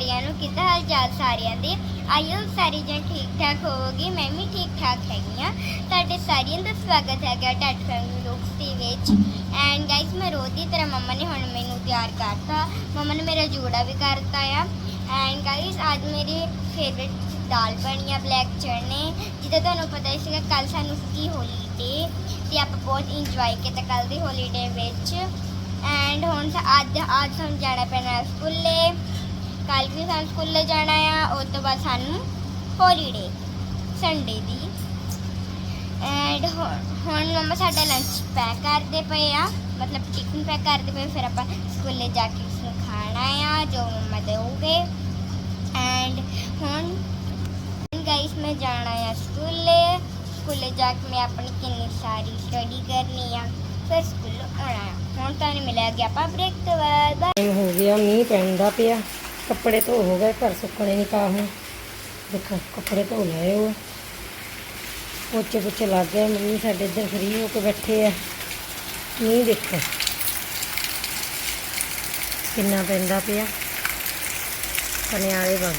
ਸਾਰਿਆਂ ਨੂੰ ਕਿੱਦਾਂ ਹਾਲ ਚਾਲ ਸਾਰਿਆਂ ਦੇ? ਆਇਓ ਸਾਰੀ ਜਣ ਠੀਕ ਠਾਕ ਹੋਵੋਗੇ, ਮੈਂ ਵੀ ਠੀਕ ਠਾਕ ਹੈਗੀ ਆ ਤੁਹਾਡੇ ਸਾਰਿਆਂ ਦਾ ਸਵਾਗਤ ਹੈਗਾ ਟੱਟ ਫੈਮਿਲੀ ਲੋਕਸ ਦੇ ਵਿੱਚ। ਐਂਡ ਗਾਇਸ ਮੈਂ ਰੋਜ਼ ਦੀ ਤਰ੍ਹਾਂ ਮੰਮਾ ਨੇ ਹੁਣ ਮੈਨੂੰ ਤਿਆਰ ਕਰਤਾ। ਮੰਮਾ ਨੇ ਮੇਰਾ ਜੂੜਾ ਵੀ ਕਰਤਾ ਆ। ਐਂਡ ਗਾਇਸ ਅੱਜ ਮੇਰੀ ਫੇਵਰਿਟ ਦਾਲ ਬਣੀ ਆ ਬਲੈਕ ਚਨੇ ਜਿੱਦਾਂ ਤੁਹਾਨੂੰ ਪਤਾ ਹੀ ਸੀਗਾ ਕੱਲ ਸਾਨੂੰ ਸੀ ਹੋਲੀਡੇ ਤੇ ਆਪਾਂ ਬਹੁਤ ਇੰਜੋਏ ਕੀਤਾ ਕੱਲ ਦੀ ਹੋਲੀਡੇ ਵਿੱਚ। ਐਂਡ ਹੁਣ ਅੱਜ ਅੱਜ ਸਾਨੂੰ ਜਾਣਾ ਪੈਣਾ ਸਕੂਲੇ। ਕੱਲ ਵੀ ਸਾਨੂੰ ਸਕੂਲੇ ਜਾਣਾ ਆ ਉਸ ਤੋਂ ਬਾਅਦ ਸਾਨੂੰ ਹੋਲੀਡੇ ਸੰਡੇ ਦੀ। ਐਂਡ ਹੁਣ ਮੰਮਾ ਸਾਡਾ ਲੰਚ ਪੈਕ ਕਰਦੇ ਪਏ ਆ, ਮਤਲਬ ਟਿਫਨ ਪੈਕ ਕਰਦੇ ਪਏ, ਫਿਰ ਆਪਾਂ ਸਕੂਲੇ ਜਾ ਕੇ ਉਸਨੂੰ ਖਾਣਾ ਆ, ਜੋ ਮੰਮਾ ਦੇਉਗੇ ਐਂਡ ਹੁਣ ਗਾਇਸ ਮੈਂ ਜਾਣਾ ਆ ਸਕੂਲੇ। ਸਕੂਲੇ ਜਾ ਕੇ ਮੈਂ ਆਪਣੀ ਕਿੰਨੀ ਸਾਰੀ ਸਟੱਡੀ ਕਰਨੀ ਆ, ਫਿਰ ਸਕੂਲੋਂ ਆਉਣਾ ਆ। ਹੁਣ ਤੁਹਾਨੂੰ ਗਿਆ ਆਪਾਂ ਬ੍ਰੇਕ ਤੋਂ ਬਾਅਦ ਹੋ ਗਿਆ, ਮੀਂਹ ਪੈਂਦਾ ਪਿਆ। ਕੱਪੜੇ ਧੋ ਹੋ ਗਏ, ਘਰ ਸੁੱਕਣੇ ਨਹੀਂ ਪਾ ਹੁਣ। ਦੇਖੋ, ਕੱਪੜੇ ਧੋ ਲਏ ਉਹ। ਪੋਚੇ ਪੁੱਚੇ ਲੱਗ ਗਏ, ਮੰਮੀ ਸਾਡੇ ਇੱਧਰ ਫਰੀ ਹੋ ਕੇ ਬੈਠੇ ਆ। ਮੀਂਹ ਦੇਖੋ। ਕਿੰਨਾ ਪੈਂਦਾ ਪਿਆ। ਪਨਿਆਲੇ ਵਗ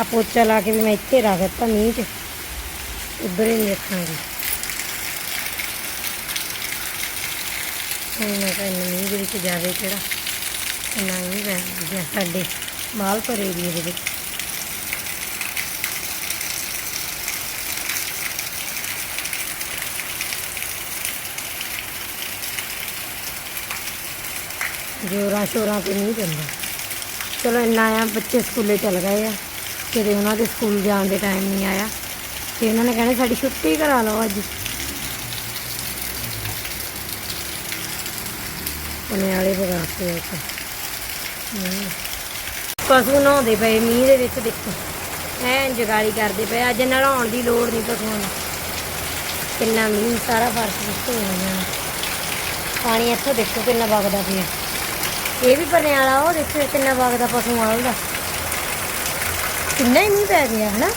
ਆ ਪੋਚਾ ਲਾ ਕੇ ਵੀ ਮੈਂ ਇੱਥੇ ਰੱਖ ਦਿੱਤਾ ਮੀਂਹ 'ਚ। ਉੱਧਰ ਹੀ ਨਹੀਂ ਰੱਖਾਂਗੀ। ਹੁਣ ਮੈਂ ਕਿਹਾ ਇੰਨਾ ਮੀਂਹ ਦੇ ਵਿੱਚ ਜਾਵੇ ਕਿਹੜਾ, ਇੰਨਾ ਹੀ ਪੈ ਗਿਆ ਸਾਡੇ ਮਾਲਪੁਰ ਏਰੀਏ ਦੇ ਵਿੱਚ। ਜੋਰਾਂ ਸ਼ੋਰਾਂ ਤੇ ਨਹੀਂ ਪੈਂਦਾ। ਚਲੋ ਇੰਨਾ ਆ, ਬੱਚੇ ਸਕੂਲੇ ਚਲ ਗਏ ਆ। ਕਿਤੇ ਉਹਨਾਂ ਦੇ ਸਕੂਲ ਜਾਣ ਦੇ ਟਾਈਮ ਨਹੀਂ ਆਇਆ। ਤੇ ਉਹਨਾਂ ਨੇ ਕਹਿਣਾ ਸਾਡੀ ਛੁੱਟੀ ਕਰਾ ਲਓ ਅੱਜ। ਉਹਨੇ ਵਾਲੇ ਬਗਾਤੇ ਇੱਕ ਪਸ਼ੂ ਨਹਾਉਂਦੇ ਪਏ, ਮੀਂਹ ਦੇ ਵਿੱਚ ਦੇਖੋ। ਐ ਜਗਾਲੀ ਕਰਦੇ ਪਏ, ਅੱਜ ਨਹਾਉਣ ਦੀ ਲੋੜ ਨਹੀਂ ਪਸ਼ੂਆਂ ਨੂੰ। ਕਿੰਨਾ ਮੀਂਹ, ਸਾਰਾ ਫਰਸ਼ ਵਿੱਚ ਹੋ ਪਾਣੀ ਇੱਥੋਂ ਦੇਖੋ ਕਿੰਨਾ ਵਗਦਾ ਪਿਆ। ਇਹ ਵੀ ਭਰਨੇ ਵਾਲਾ ਉਹ ਦੇਖੋ ਕਿੰਨਾ ਵਗਦਾ ਪਸ਼ੂ ਵਾਲ ਦਾ। ਕਿੰਨਾ ਹੀ ਮੀਂਹ ਪੈ ਗਿਆ, ਹਨਾ?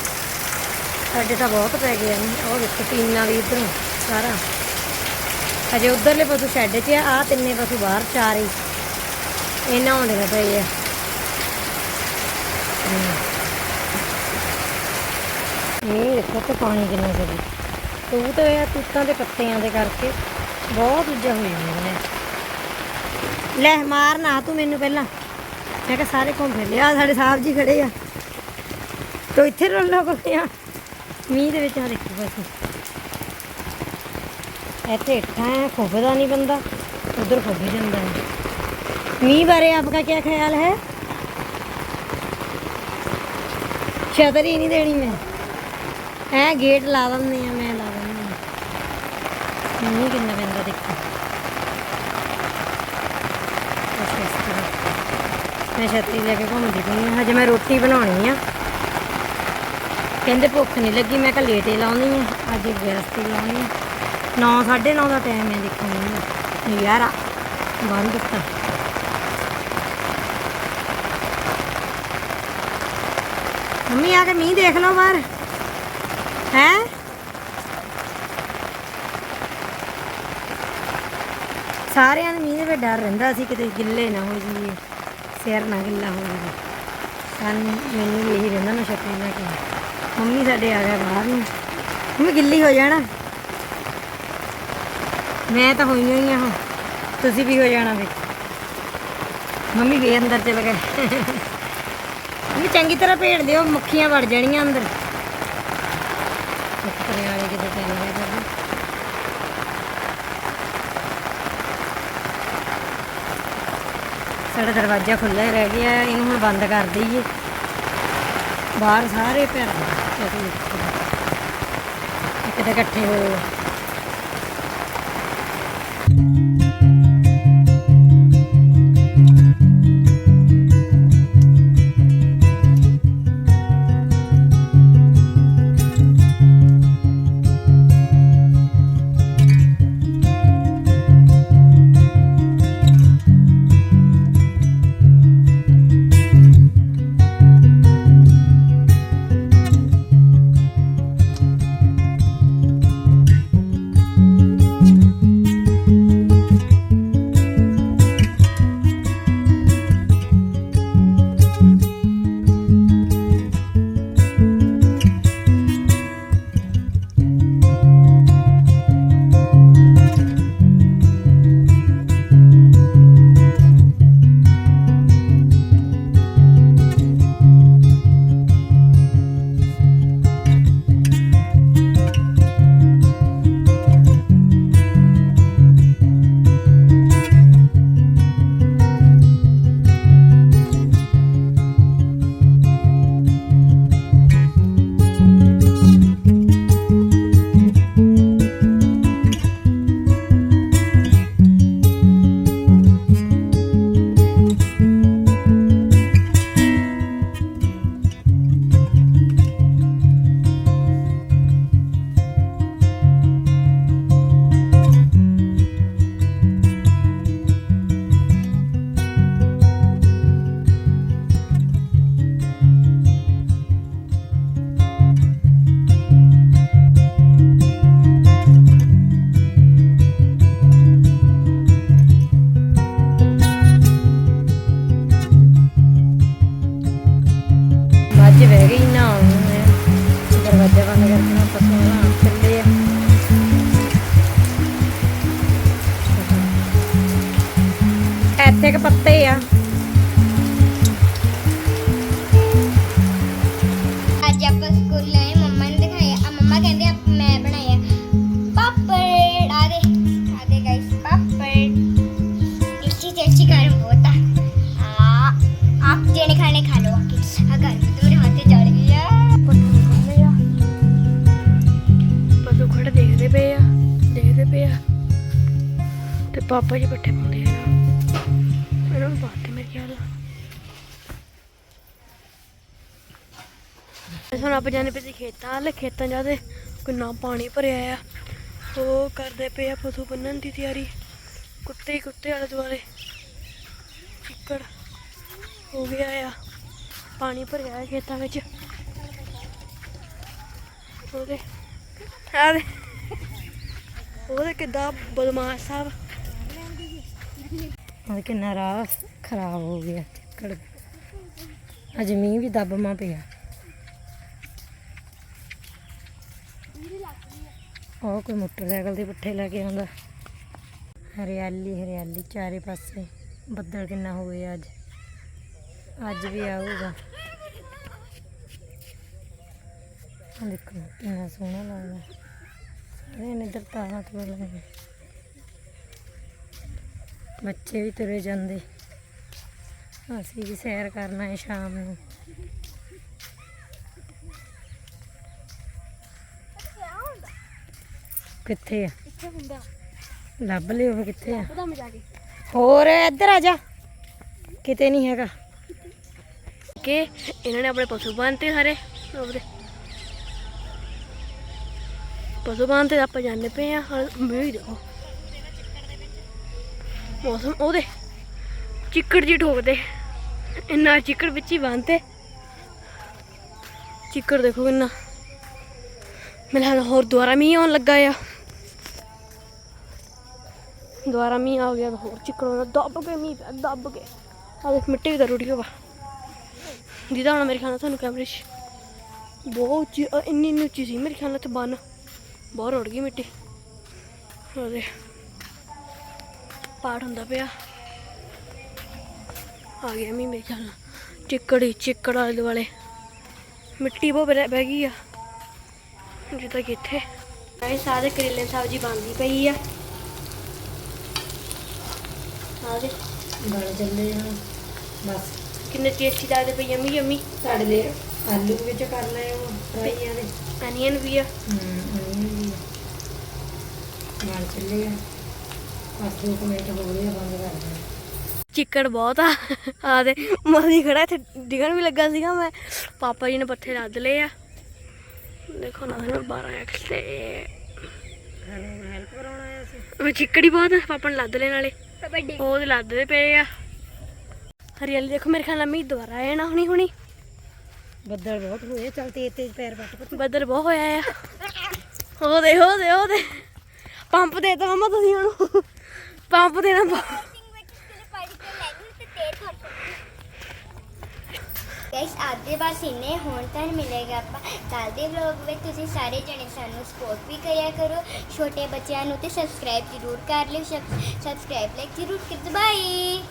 ਸਾਡੇ ਤਾਂ ਬਹੁਤ ਪੈ ਗਿਆ ਉਹ ਦੇਖੋ, ਟੀਨਾ ਵੀ ਇੱਧਰੋਂ, ਸਾਰਾ। ਅਜੇ ਉਧਰਲੇ ਪਸ਼ੂ ਸ਼ੈੱਡ 'ਚ ਆ, ਆਹ ਤਿੰਨੇ ਪਸ਼ੂ ਬਾਹਰ ਚਾਰੇ ਇਹ ਨਹਾਉਂਦੇ ਪਏ ਆ। ਇਹ ਦੇਖੋ ਤੇ ਪਾਣੀ ਕਿੰਨਾ ਸਦੀ ਤੂੰ ਤੇ ਇਹ ਤੂਤਾਂ ਦੇ ਪੱਤਿਆਂ ਦੇ ਕਰਕੇ ਬਹੁਤ ਉੱਜਾ ਹੋ ਜਾਂਦੇ ਨੇ ਲੈ, ਮਾਰ ਨਾ ਤੂੰ ਮੈਨੂੰ ਪਹਿਲਾਂ। ਮੈਂ ਕਿਹਾ ਸਾਰੇ ਘੁੰਮ ਫਿਰ ਲਿਆ, ਸਾਡੇ ਸਾਹਿਬ ਜੀ ਖੜੇ ਆ। ਤੋ ਇੱਥੇ ਰੋਲਾ ਕੋਲੇ ਪਿਆ ਮੀਂਹ ਦੇ ਵਿੱਚ ਆ ਦੇਖੋ ਬਸ। ਇੱਥੇ ਹੇਠਾਂ ਹੈ ਖੁੱਬਦਾ ਨਹੀਂ ਬੰਦਾ, ਉਧਰ ਖੁੱਬ ਜਾਂਦਾ ਹੈ। ਮੀਂਹ ਬਾਰੇ ਆਪਕਾ ਕੀ ਖਿਆਲ ਹੈ? ਛਤਰੀ ਨਹੀਂ ਦੇਣੀ ਮੈਂ। ਐ ਗੇਟ ਲਾ ਦਿੰਦੇ ਆ ਮੈਂ ਲਾ ਦਿੰਦੀ ਮੀਂਹ ਕਿੰਨਾ ਪੈਂਦਾ ਦੇਖੋ। ਬਸ ਮੈਂ ਛੱਤੀ ਲੈ ਕੇ ਘੁੰਮਦੀ ਪਈ ਹਾਂ। ਹਜੇ ਮੈਂ ਰੋਟੀ ਬਣਾਉਣੀ ਆ। ਕਹਿੰਦੇ ਭੁੱਖ ਨਹੀਂ ਲੱਗੀ, ਮੈਂ ਕਿਹਾ ਲੇਟ ਲਾਉਣੀ ਆ ਅੱਜ ਗੈਸ ਤੇ ਲਾਉਣੀ ਆ। 9 9:30 ਦਾ ਟਾਈਮ ਹੈ ਦੇਖੋ ਨਜ਼ਾਰਾ, ਬੰਦ ਦਿੱਤਾ ਮੰਮੀ, ਆ ਕੇ ਮੀਂਹ ਦੇਖ ਲਓ ਬਾਹਰ। ਹੈ? ਸਾਰਿਆਂ ਨੂੰ ਮੀਂਹ ਦੇ ਵਿੱਚ ਡਰ ਰਹਿੰਦਾ ਸੀ, ਕਿਤੇ ਗਿੱਲੇ ਨਾ ਹੋ ਜਾਈਏ, ਸਿਰ ਨਾ ਗਿੱਲਾ ਹੋ ਜਾਵੇ ਸਾਨੂੰ, ਮੈਨੂੰ ਵੀ ਇਹੀ ਰਹਿੰਦਾ ਨਾ, ਛੱਤੀ ਲੈ ਕੇ। ਮੰਮੀ ਸਾਡੇ ਆ ਗਿਆ ਬਾਹਰ ਨੂੰ। ਮੰਮੀ, ਗਿੱਲੀ ਹੋ ਜਾਣਾ। ਮੈਂ ਤਾਂ ਹੋਈ ਹੋਈ ਆ ਤੁਸੀਂ ਵੀ ਹੋ ਜਾਣਾ ਵਿੱਚ ਮੰਮੀ ਵੀ ਅੰਦਰ ਚਲੇ ਗਏ। ਮੰਮੀ ਚੰਗੀ ਤਰ੍ਹਾਂ ਭੇੜ ਦਿਓ, ਮੱਖੀਆਂ ਵੜ ਜਾਣੀਆਂ ਅੰਦਰ। ਮੱਖੀਆਂ ਵਾਲੇ ਕਿਤੇ ਚੱਲ ਕਰਦੇ ਸਾਡਾ ਦਰਵਾਜ਼ਾ ਖੁੱਲ੍ਹਾ ਹੀ ਰਹਿ ਗਿਆ, ਇਹਨੂੰ ਹੁਣ ਬੰਦ ਕਰ ਦਈਏ। ਬਾਹਰ ਸਾਰੇ ਭਰ। ਗਏ ਕਿਤੇ ਇਕੱਠੇ ਹੋਏ। ਇੱਥੇ ਕਿ ਪੱਤੇ ਆ। ਅੱਜ ਆਪਾਂ ਸਕੂਲ ਆਏ ਮੰਮਾ ਨੇ ਦਿਖਾਇਆ ਆ ਮੰਮਾ ਕਹਿੰਦੇ ਆ ਮੈਂ ਬਣਾਇਆ ਪਾਪੜ। ਆ ਦੇ ਆ ਦੇ ਗਾਇਸ ਪਾਪੜ। ਟੇਸਟੀ ਟੇਸਟੀ ਕਰ ਬਹੁਤ ਆ। ਆ ਆਪ ਜਿਹਨੇ ਖਾਣੇ ਖਾ ਲਓ ਕਿਡਸ ਆ ਕਰ ਮੇਰੇ ਹੱਥ ਤੇ ਚੜ ਗਿਆ ਪੱਟੂ ਖੜੇ ਦੇਖਦੇ ਪਏ ਆ ਦੇਖਦੇ ਪਏ ਆ। ਤੇ ਪਾਪਾ ਜੀ ਪੱਠੇ ਪਾਉਂਦੇ ਹੁਣ ਆਪਾਂ ਜਾਣੇ ਪਏ ਸੀ ਖੇਤਾਂ ਵਾਲੇ। ਖੇਤਾਂ ਜਾਦੇ ਕਿੰਨਾ ਪਾਣੀ ਭਰਿਆ ਆ। ਉਹ ਕਰਦੇ ਪਏ ਆ ਪਸ਼ੂ ਬੰਨਣ ਦੀ ਤਿਆਰੀ। ਕੁੱਤੇ ਹੀ ਕੁੱਤੇ ਆਲੇ ਦੁਆਲੇ। ਚਿੱਕੜ ਹੋ ਗਿਆ ਆ। ਪਾਣੀ ਭਰਿਆ ਆ ਖੇਤਾਂ ਵਿੱਚ। ਉਹਦੇ ਆ ਉਹਦੇ ਕਿੱਦਾਂ ਬਦਮਾਸ਼ ਸਾਹਿਬ। ਉਹ ਕਿੰਨਾ ਰਾਹ ਖਰਾਬ ਹੋ ਗਿਆ ਚਿੱਕੜ। ਅੱਜ ਮੀਂਹ ਵੀ ਦੱਬਮਾ ਪਿਆ। ਉਹ ਕੋਈ ਮੋਟਰਸਾਈਕਲ ਦੇ ਪੱਠੇ ਲੈ ਕੇ ਆਉਂਦਾ। ਹਰਿਆਲੀ ਹਰਿਆਲੀ, ਚਾਰੇ ਪਾਸੇ ਬੱਦਲ ਕਿੰਨਾ ਹੋ ਗਿਆ ਅੱਜ। ਅੱਜ ਵੀ ਆਊਗਾ। ਆਹ ਦੇਖੋ, ਕਿੰਨਾ ਸੋਹਣਾ ਲੱਗਦਾ। ਸਾਰੇ ਨੇ ਇੱਧਰ ਤਾਰਾਂ ਤੋਂ ਲਾਏ ਬੱਚੇ ਵੀ ਤੁਰੇ ਜਾਂਦੇ। ਅਸੀਂ ਵੀ ਸੈਰ ਕਰਨਾ ਹੈ ਸ਼ਾਮ ਨੂੰ। ਕਿੱਥੇ ਆ? ਹੁੰਦਾ। ਲੱਭ ਲਿਓ ਫਿਰ ਕਿੱਥੇ ਆ? ਕੇ। ਹੋਰ ਇੱਧਰ ਆ ਜਾ। ਕਿਤੇ ਨਹੀਂ ਹੈਗਾ। ਕਿ ਇਹਨਾਂ ਨੇ ਆਪਣੇ ਪਸ਼ੂ ਬੰਨਤੇ ਸਾਰੇ? ਉਹਦੇ ਪਸ਼ੂ ਬੰਨਤੇ ਆਪਾਂ ਜਾਂਦੇ ਪਏ ਆ ਮੀਂਹ ਦੇਖੋ। ਮੌਸਮ ਉਹਦੇ। ਚਿੱਕੜ ਜੀ ਠੋਕਦੇ। ਇੰਨਾ ਚਿੱਕੜ ਵਿੱਚ ਹੀ ਬੰਨਤੇ। ਚਿੱਕੜ ਦੇਖੋ ਕਿੰਨਾ। ਮੇਰੇ ਹਾਲ ਹੋਰ ਦੁਬਾਰਾ ਮੀਂਹ ਆਉਣ ਲੱਗਾ ਆ। ਦੁਬਾਰਾ ਮੀਂਹ ਆ ਗਿਆ ਹੋਰ ਚਿੱਕੜ ਹੋਣਾ ਦੱਬ ਕੇ ਮੀਂਹ ਪਿਆ ਦੱਬ ਕੇ। ਆ ਦੇਖ ਮਿੱਟੀ ਵੀ ਤਾਂ ਰੁੜੀ ਹੋਵਾ ਜਿਹਦਾ ਹੁਣ ਮੇਰੇ ਖਿਆਲ ਨਾਲ ਤੁਹਾਨੂੰ ਕੈਮਰੇ 'ਚ। ਬਹੁਤ ਉੱਚੀ ਅ, ਇੰਨੀ ਇੰਨੀ ਉੱਚੀ ਸੀ ਮੇਰੇ ਖਿਆਲ ਨਾਲ ਤੇ ਬੰਨ। ਬਹੁਤ ਰੁੜ ਗਈ ਮਿੱਟੀ। ਉਹਦੇ ਪਾੜ ਹੁੰਦਾ ਪਿਆ। ਆ ਗਿਆ ਮੀਂਹ ਮੇਰੇ ਖਿਆਲ ਨਾਲ। ਚਿੱਕੜ ਹੀ ਚਿੱਕੜ ਆਲੇ ਦੁਆਲੇ। ਮਿੱਟੀ ਬਹੁਤ ਬਹਿ ਬਹਿ ਗਈ ਆ। ਜਿੱਦਾਂ ਕਿ ਇੱਥੇ। ਸਾਰੇ ਕਰੇਲੇ ਦੀ ਸਬਜ਼ੀ ਬਣਦੀ ਪਈ ਆ। ਆ ਦੇ ਬਣ ਚੱਲੇ ਹਾਂ ਬਸ। ਕਿੰਨੇ ਟੇਸਟੀ ਲੱਗਦੇ ਪਈ ਯਮੀ ਯਮੀ ਸਾਡੇ ਦੇ ਆਲੂ ਵਿੱਚ ਕਰ ਲਏ ਉਹ ਫਰਾਈਆਂ ਦੇ। ਅਨੀਅਨ ਵੀ ਆ? ਹੂੰ ਅਨੀਅਨ ਵੀ ਆ। ਬਣ ਚੱਲੇ ਆ। ਬਸ ਦੋ ਕੁ ਮਿੰਟ ਹੋ ਗਏ ਆ, ਬੰਦ ਕਰ ਦੇ ਚਿੱਕੜ ਬਹੁਤ ਆ। ਆ ਦੇ ਮਾਦੀ ਖੜਾ ਇੱਥੇ ਡਿਗਣ ਵੀ ਲੱਗਾ ਸੀਗਾ ਮੈਂ। ਪਾਪਾ ਜੀ ਨੇ ਪੱਥੇ ਲੱਦ ਲਏ ਆ। ਦੇਖੋ ਨਾ ਨਾ 12 ਐਕਸ ਤੇ। ਹੈਲਪ ਕਰਾਉਣਾ ਆਇਆ ਸੀ। ਉਹ ਚਿੱਕੜ ਬਹੁਤ ਆ ਪਾਪਾ ਨੇ ਲੱਦ ਲਏ ਨਾਲੇ ਵੱਡੇ ਉਹ ਤੇ ਲੱਦਦੇ ਪਏ ਆ। ਹਰੀਆਲੀ ਦੇਖੋ ਮੇਰੇ ਖਿਆਲ ਨਾਲ ਮੀਂਹ ਦੁਬਾਰਾ ਆਇਆ ਨਾ ਹੁਣੀ ਹੁਣੀ। ਬੱਦਲ ਬਹੁਤ ਹੋਏ ਚੱਲ ਤੇਜ਼ ਤੇਜ਼ ਪੈਰ ਵੱਟ ਪੁੱਤ। ਬੱਦਲ ਬਹੁਤ ਹੋਇਆ ਆ। ਹੋ ਦੇ ਹੋ ਦੇ ਹੋ ਦੇ। ਪੰਪ ਦੇ ਤਾ ਮਮਾ ਤੁਸੀਂ ਹੁਣ। ਪੰਪ ਦੇਣਾ ਗਾਇਸ ਅੱਜ ਦੇ ਬਸ ਇੰਨੇ ਹੁਣ ਤਾਂ ਮਿਲੇਗਾ ਆਪਾਂ ਕੱਲ ਦੇ ਵਲੌਗ ਵਿੱਚ। ਤੁਸੀਂ ਸਾਰੇ ਜਣੇ ਸਾਨੂੰ ਸਪੋਰਟ ਵੀ ਕਰਿਆ ਕਰੋ। ਛੋਟੇ ਬੱਚਿਆਂ ਨੂੰ ਤੇ ਸਬਸਕ੍ਰਾਈਬ ਜ਼ਰੂਰ ਕਰ ਲਿਓ। ਸਬਸਕ੍ਰਾਈਬ ਲਾਈਕ ਜ਼ਰੂਰ ਕਰ ਦਿਓ ਬਾਏ